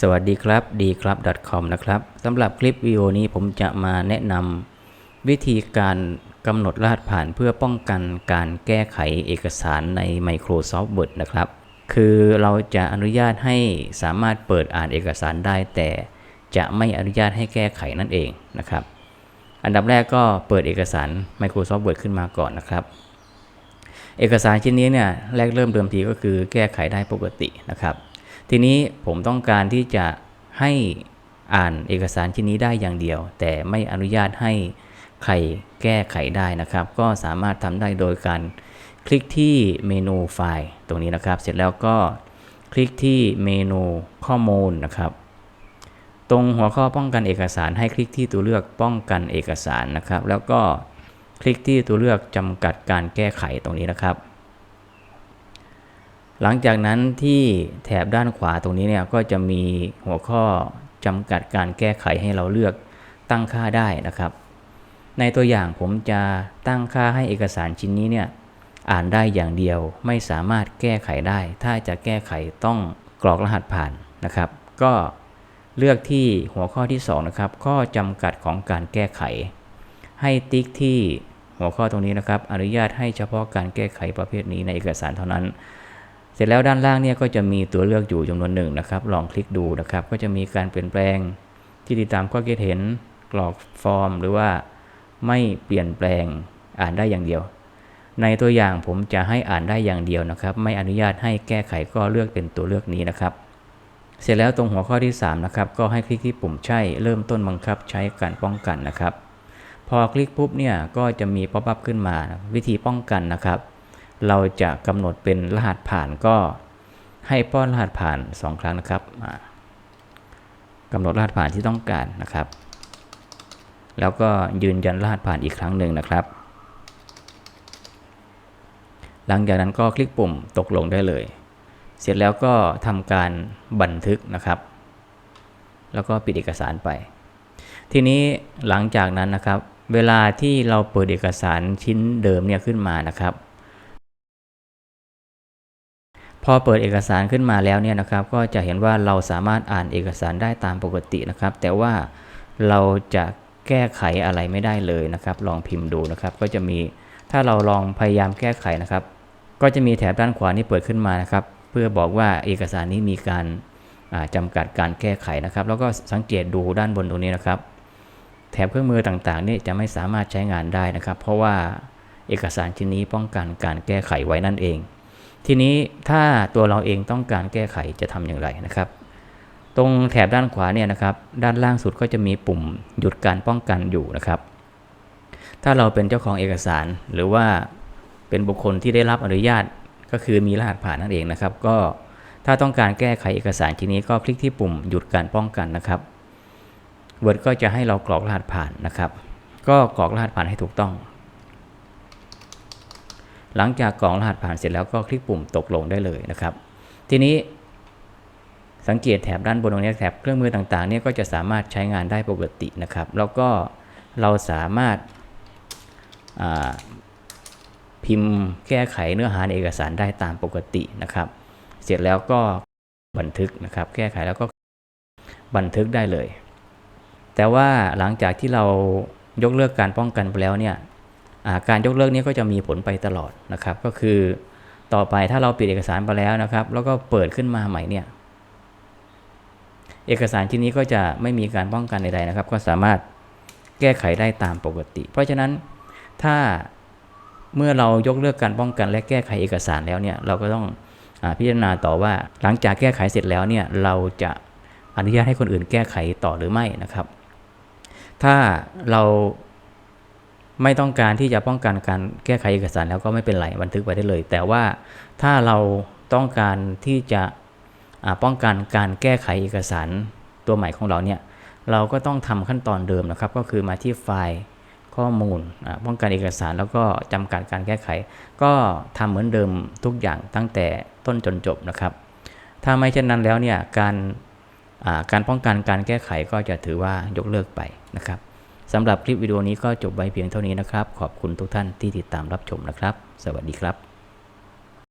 สวัสดีครับ d c l u b .com นะครับสำหรับคลิปวิดีโอนี้ผมจะมาแนะนำวิธีการกำหนดรหัสผ่านเพื่อป้องกันการแก้ไขเอกสารใน Microsoft Word นะครับ คือเราจะอนุญาตให้สามารถเปิดอ่านเอกสารได้ แต่จะไม่อนุญาตให้แก้ไขนั่นเองนะครับ อันดับแรกก็เปิดเอกสาร Microsoft Word ขึ้นมาก่อนนะครับ เอกสารชิ้นนี้เนี่ยแรกเริ่มเดิมทีก็คือแก้ไขได้ปกตินะครับ ทีนี้ผมต้องการที่จะให้อ่านเอกสารชิ้นนี้ได้อย่างเดียว แต่ไม่อนุญาตให้ใครแก้ไขได้นะครับ ก็สามารถทำได้โดยการคลิกที่เมนูไฟล์ตรงนี้นะครับ เสร็จแล้วก็คลิกที่เมนูข้อมูลนะครับ ตรงหัวข้อป้องกันเอกสารให้คลิกที่ตัวเลือกป้องกันเอกสารนะครับ แล้วก็คลิกที่ตัวเลือกจำกัดการแก้ไขตรงนี้นะครับ หลังจากนั้นที่แถบด้านขวาตรงนี้เนี่ยก็จะมีหัวข้อจำกัดการแก้ไขให้เราเลือกตั้งค่าได้นะครับ ในตัวอย่างผมจะตั้งค่าให้เอกสารชิ้นนี้เนี่ยอ่านได้อย่างเดียวไม่สามารถแก้ไขได้ ถ้าจะแก้ไขต้องกรอกรหัสผ่านนะครับ ก็เลือกที่หัวข้อที่ 2 นะครับ ข้อจำกัดของการแก้ไข ให้ติ๊กที่หัวข้อตรงนี้นะครับ อนุญาตให้เฉพาะการแก้ไขประเภทนี้ในเอกสารเท่านั้น เสร็จแล้วด้านล่างเนี่ยก็จะมีตัวเลือกอยู่จำนวนหนึ่งนะครับ ลองคลิกดูนะครับ ก็จะมีการเปลี่ยนแปลงที่ติดตามข้อคิดเห็นกรอกฟอร์ม หรือว่าไม่เปลี่ยนแปลงอ่านได้อย่างเดียว ในตัวอย่างผมจะให้อ่านได้อย่างเดียวนะครับ ไม่อนุญาตให้แก้ไขก็เลือกเป็นตัวเลือกนี้นะครับ เสร็จแล้วตรงหัวข้อที่ 3 นะครับ ก็ให้คลิกที่ปุ่มใช่เริ่มต้นบังคับใช้การป้องกันนะครับ พอคลิกปุ๊บเนี่ยก็จะมีป๊อปอัพขึ้นมาวิธีป้องกันนะครับ เราจะกำหนดเป็นรหัสผ่านก็ให้ป้อนรหัสผ่าน 2 ครั้งนะครับกำหนดรหัสผ่านที่ต้องการนะครับ แล้วก็ยืนยันรหัสผ่านอีกครั้งหนึ่งนะครับ หลังจากนั้นก็คลิกปุ่มตกลงได้เลย เสร็จแล้วก็ทำการบันทึกนะครับ แล้วก็ปิดเอกสารไป ทีนี้หลังจากนั้นนะครับ เวลาที่เราเปิดเอกสารชิ้นเดิมเนี่ยขึ้นมานะครับ พอเปิดเอกสารขึ้นมาแล้วเนี่ยนะครับ ก็จะเห็นว่าเราสามารถอ่านเอกสารได้ตามปกตินะครับ แต่ว่าเราจะแก้ไขอะไรไม่ได้เลยนะครับ ลองพิมพ์ดูนะครับ ก็จะมีถ้าเราลองพยายามแก้ไขนะครับ ก็จะมีแถบด้านขวานี้เปิดขึ้นมานะครับ เพื่อบอกว่าเอกสารนี้มีการจำกัดการแก้ไขนะครับ แล้วก็สังเกตดูด้านบนตรงนี้นะครับ แถบเครื่องมือต่างๆ นี่จะไม่สามารถใช้งานได้นะครับ เพราะว่าเอกสารชิ้นนี้ป้องกันการแก้ไขไว้นั่นเอง ทีนี้ถ้าตัวเราเองต้องการแก้ไขจะทำอย่างไรนะครับ ตรงแถบด้านขวาเนี่ยนะครับ ด้านล่างสุดก็จะมีปุ่มหยุดการป้องกันอยู่นะครับ ถ้าเราเป็นเจ้าของเอกสารหรือว่าเป็นบุคคลที่ได้รับอนุญาตก็คือมีรหัสผ่านนั่นเองนะครับ ก็ถ้าต้องการแก้ไขเอกสารชิ้นนี้ก็คลิกที่ปุ่มหยุดการป้องกันนะครับ Word ก็จะให้เรากรอกรหัสผ่านนะครับ ก็กรอกรหัสผ่านให้ถูกต้อง หลังจากกรอกรหัสผ่านเสร็จแล้วก็คลิกปุ่มตกลงได้เลยนะครับ ทีนี้สังเกตแถบด้านบนตรงนี้แถบเครื่องมือต่างๆเนี่ยก็จะสามารถใช้งานได้ปกตินะครับ แล้วก็เราสามารถพิมพ์แก้ไขเนื้อหาเอกสารได้ตามปกตินะครับ เสร็จแล้วก็บันทึกนะครับ แก้ไขแล้วก็บันทึกได้เลย แต่ว่าหลังจากที่เรายกเลิกการป้องกันไปแล้วเนี่ย การยกเลิกนี้ก็จะมีผลไปตลอดนะครับ ก็คือต่อไปถ้าเราปิดเอกสารไปแล้วนะครับ แล้วก็เปิดขึ้นมาใหม่เนี่ยเอกสารชิ้นนี้ก็จะไม่มีการป้องกันใดๆนะครับ ก็สามารถแก้ไขได้ตามปกติ เพราะฉะนั้นถ้าเมื่อเรายกเลิกการป้องกันและแก้ไขเอกสารแล้วเนี่ยเราก็ต้องอพิจารณาต่อว่าหลังจากแก้ไขเสร็จแล้วเนี่ยเราจะอนุญาตให้คนอื่นแก้ไขต่อหรือไม่นะครับ ถ้าเรา ไม่ต้องการที่จะป้องกันการแก้ไขเอกสารแล้วก็ไม่เป็นไรบันทึกไว้ได้เลย แต่ว่าถ้าเราต้องการที่จะป้องกันการแก้ไขเอกสารตัวใหม่ของเราเนี่ยเราก็ต้องทำขั้นตอนเดิมนะครับ ก็คือมาที่ไฟล์ข้อมูลป้องกันเอกสารแล้วก็จำกัดการแก้ไข ก็ทำเหมือนเดิมทุกอย่างตั้งแต่ต้นจนจบนะครับ ถ้าไม่เช่นนั้นแล้วเนี่ยการการป้องกันการแก้ไขก็จะถือว่ายกเลิกไปนะครับ สำหรับคลิปวิดีโอนี้ก็จบไว้เพียงเท่านี้นะครับ ขอบคุณทุกท่านที่ติดตามรับชมนะครับ สวัสดีครับ